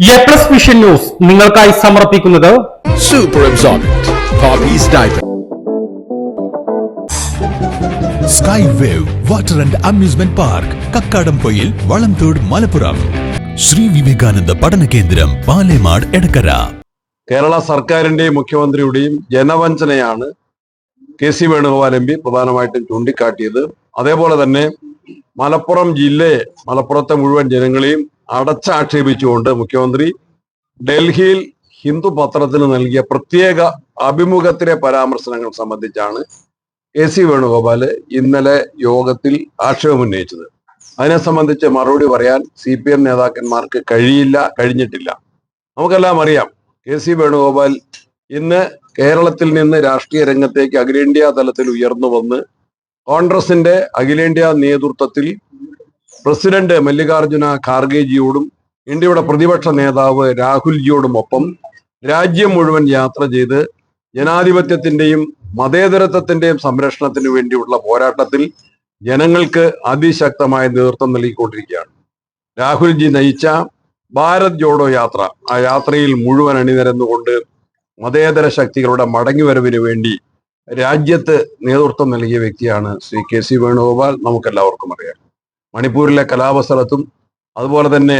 A plus vision news നിങ്ങൾക്കായി സമർപ്പിക്കുന്നത് super. Sky wave water and amusement park Kakkadampoyil Valamthode Malappuram Shri Vivekananda പഠന കേന്ദ്രം പാലേമാട് എടക്കര കേരള സർക്കാരിന്റെയും മുഖ്യമന്ത്രിയുടെയും ജനവഞ്ചനയാണ് K C Venugopal M P പ്രധാനമായിട്ടും ചൂണ്ടിക്കാട്ടിയത്. അതേപോലെ തന്നെ മലപ്പുറം ജില്ലയെ മലപ്പുറത്തെ മുഴുവൻ ജനങ്ങളെയും അടച്ചാക്ഷേപിച്ചുകൊണ്ട് മുഖ്യമന്ത്രി ഡൽഹിയിൽ ഹിന്ദു പത്രത്തിന് നൽകിയ പ്രത്യേക അഭിമുഖത്തിലെ പരാമർശനങ്ങൾ സംബന്ധിച്ചാണ് കെ സി വേണുഗോപാൽ ഇന്നലെ യോഗത്തിൽ ആക്ഷേപമുന്നയിച്ചത് അതിനെ സംബന്ധിച്ച് മറുപടി പറയാൻ സി പി എം നേതാക്കന്മാർക്ക് കഴിയില്ല കഴിഞ്ഞിട്ടില്ല. നമുക്കെല്ലാം അറിയാം കെ സി വേണുഗോപാൽ ഇന്ന് കേരളത്തിൽ നിന്ന് രാഷ്ട്രീയ രംഗത്തേക്ക് അഖിലേന്ത്യാ തലത്തിൽ ഉയർന്നു വന്ന് കോൺഗ്രസിന്റെ അഖിലേന്ത്യാ നേതൃത്വത്തിൽ പ്രസിഡന്റ് മല്ലികാർജുന ഖാർഗെജിയോടും ഇന്ത്യയുടെ പ്രതിപക്ഷ നേതാവ് രാഹുൽജിയോടും ഒപ്പം രാജ്യം മുഴുവൻ യാത്ര ചെയ്ത് ജനാധിപത്യത്തിന്റെയും മതേതരത്വത്തിന്റെയും സംരക്ഷണത്തിന് വേണ്ടിയുള്ള പോരാട്ടത്തിൽ ജനങ്ങൾക്ക് അതിശക്തമായ നേതൃത്വം നൽകിക്കൊണ്ടിരിക്കുകയാണ്. രാഹുൽജി നയിച്ച ഭാരത് ജോഡോ യാത്ര ആ യാത്രയിൽ മുഴുവൻ അണിനിരന്നുകൊണ്ട് മതേതര ശക്തികളുടെ മടങ്ങിവരവിന് വേണ്ടി രാജ്യത്ത് നേതൃത്വം നൽകിയ വ്യക്തിയാണ് ശ്രീ കെ സി വേണുഗോപാൽ. നമുക്കെല്ലാവർക്കും അറിയാം. മണിപ്പൂരിലെ കലാപസ്ഥലത്തും അതുപോലെ തന്നെ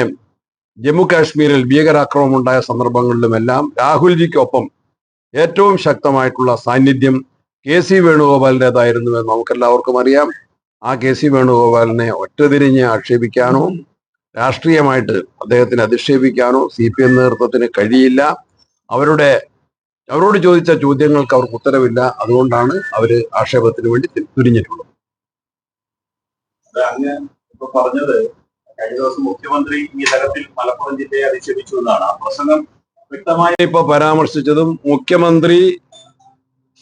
ജമ്മു കാശ്മീരിൽ ഭീകരാക്രമണം ഉണ്ടായ സന്ദർഭങ്ങളിലുമെല്ലാം രാഹുൽജിക്കൊപ്പം ഏറ്റവും ശക്തമായിട്ടുള്ള സാന്നിധ്യം കെ സി വേണുഗോപാലിന്റെതായിരുന്നു എന്ന് നമുക്കെല്ലാവർക്കും അറിയാം. ആ കെ സി വേണുഗോപാലിനെ ഒറ്റതിരിഞ്ഞ് ആക്ഷേപിക്കാനോ രാഷ്ട്രീയമായിട്ട് അദ്ദേഹത്തിന് അധിക്ഷേപിക്കാനോ സി പി എം നേതൃത്വത്തിന് കഴിയില്ല. അവരുടെ അവരോട് ചോദിച്ച ചോദ്യങ്ങൾക്ക് അവർക്ക് ഉത്തരവില്ല. അതുകൊണ്ടാണ് അവർ ആക്ഷേപത്തിന് വേണ്ടി തി- തുനിഞ്ഞിട്ടുള്ളത് അത് അങ്ങ് ഇപ്പൊ പറഞ്ഞത് കഴിഞ്ഞ ദിവസം മുഖ്യമന്ത്രി ഈ തരത്തിൽ മലപ്പുറം ജില്ലയെ അധിക്ഷേപിച്ചു എന്നാണ്. ആ പ്രസംഗം വ്യക്തമായി ഇപ്പൊ പരാമർശിച്ചതും മുഖ്യമന്ത്രി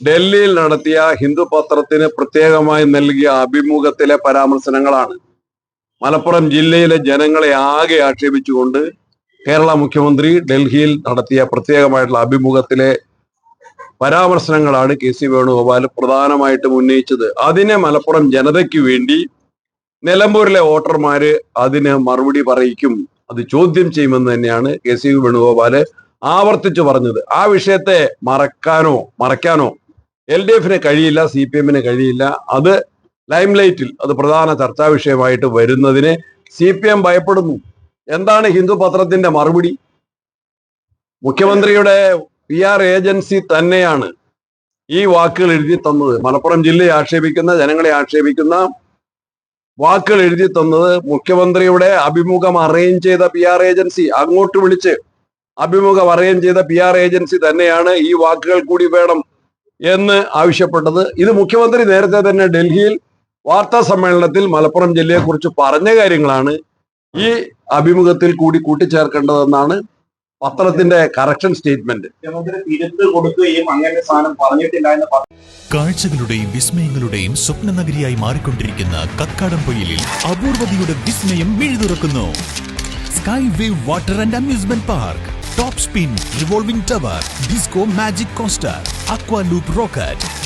ഡൽഹിയിൽ നടത്തിയ ഹിന്ദു പത്രത്തിന് പ്രത്യേകമായി നൽകിയ അഭിമുഖത്തിലെ പരാമർശനങ്ങളാണ്. മലപ്പുറം ജില്ലയിലെ ജനങ്ങളെ ആകെ ആക്ഷേപിച്ചുകൊണ്ട് കേരള മുഖ്യമന്ത്രി ഡൽഹിയിൽ നടത്തിയ പ്രത്യേകമായിട്ടുള്ള അഭിമുഖത്തിലെ പരാമർശനങ്ങളാണ് കെ സി വേണുഗോപാൽ പ്രധാനമായിട്ടും ഉന്നയിച്ചത്. അതിനെ മലപ്പുറം ജനതയ്ക്ക് വേണ്ടി നിലമ്പൂരിലെ വോട്ടർമാര് അതിന് മറുപടി പറയിക്കും അത് ചോദ്യം ചെയ്യുമെന്ന് തന്നെയാണ് കെ സി വേണുഗോപാൽ ആവർത്തിച്ചു പറഞ്ഞത്. ആ വിഷയത്തെ മറക്കാനോ മറയ്ക്കാനോ എൽ ഡി എഫിന് കഴിയില്ല സി പി എമ്മിന് കഴിയില്ല. അത് ലൈംലൈറ്റിൽ അത് പ്രധാന ചർച്ചാ വിഷയമായിട്ട് വരുന്നതിനെ സി പി എം ഭയപ്പെടുന്നു. എന്താണ് ഹിന്ദു പത്രത്തിന്റെ മറുപടി? മുഖ്യമന്ത്രിയുടെ പി ആർ ഏജൻസി തന്നെയാണ് ഈ വാക്കുകൾ എഴുതി തന്നത്. മലപ്പുറം ജില്ലയെ ആക്ഷേപിക്കുന്ന ജനങ്ങളെ ആക്ഷേപിക്കുന്ന വാക്കുകൾ എഴുതി തന്നത് മുഖ്യമന്ത്രിയുടെ അഭിമുഖം അറേഞ്ച് ചെയ്ത പി ആർ ഏജൻസി അങ്ങോട്ട് വിളിച്ച് അഭിമുഖം അറേഞ്ച് ചെയ്ത പി ആർ ഏജൻസി തന്നെയാണ് ഈ വാക്കുകൾ കൂടി വേണം എന്ന് ആവശ്യപ്പെട്ടത്. ഇത് മുഖ്യമന്ത്രി നേരത്തെ തന്നെ ഡൽഹിയിൽ വാർത്താ സമ്മേളനത്തിൽ മലപ്പുറം ജില്ലയെക്കുറിച്ച് പറഞ്ഞ കാര്യങ്ങളാണ് ഈ അഭിമുഖത്തിൽ കൂടി കൂട്ടിച്ചേർക്കേണ്ടതെന്നാണ് പത്രത്തിന്റെ കറക്ഷൻ സ്റ്റേറ്റ്മെന്റ് കാഴ്ചകളുടെയും വിസ്മയങ്ങളുടെയും സ്വപ്ന നഗരിയായി മാറിക്കൊണ്ടിരിക്കുന്ന കക്കാടം പൊയിലിൽ അപൂർവതയുടെ വിസ്മയം മിഴുതുറക്കുന്നു sky wave water and amusement park top spin revolving tower disco magic coaster aqua loop rocket